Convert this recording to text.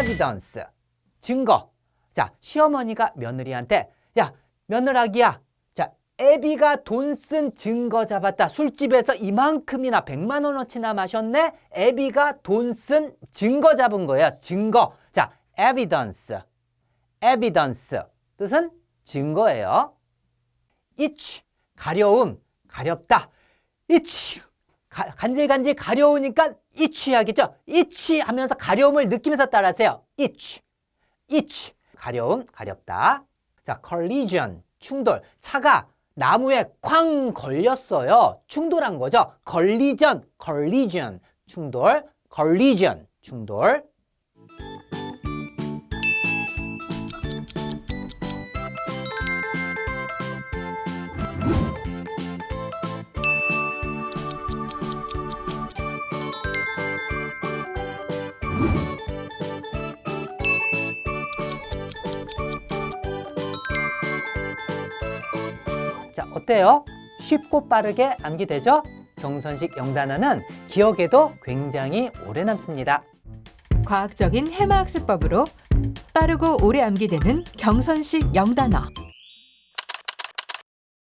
evidence. 증거. 자, 시어머니가 며느리한테 야, 며느라기야. 자, 애비가 돈 쓴 증거 잡았다. 술집에서 이만큼이나 100만 원어치나 마셨네. 애비가 돈 쓴 증거 잡은 거예요. 증거. 자, evidence. evidence. 뜻은 증거예요. itch. 가려움. 가렵다. itch. 가- 간질간질 가려우니까 itch야겠죠? itch 하면서 가려움을 느끼면서 따라하세요. itch. itch. 가려움, 가렵다. 자, collision. 충돌. 차가 나무에 쾅 걸렸어요. 충돌한 거죠. collision, collision. 충돌, collision. 충돌. 자, 어때요? 쉽고 빠르게 암기되죠? 경선식 영단어는 기억에도 굉장히 오래 남습니다. 과학적인 해마 학습법으로 빠르고 오래 암기되는 경선식 영단어.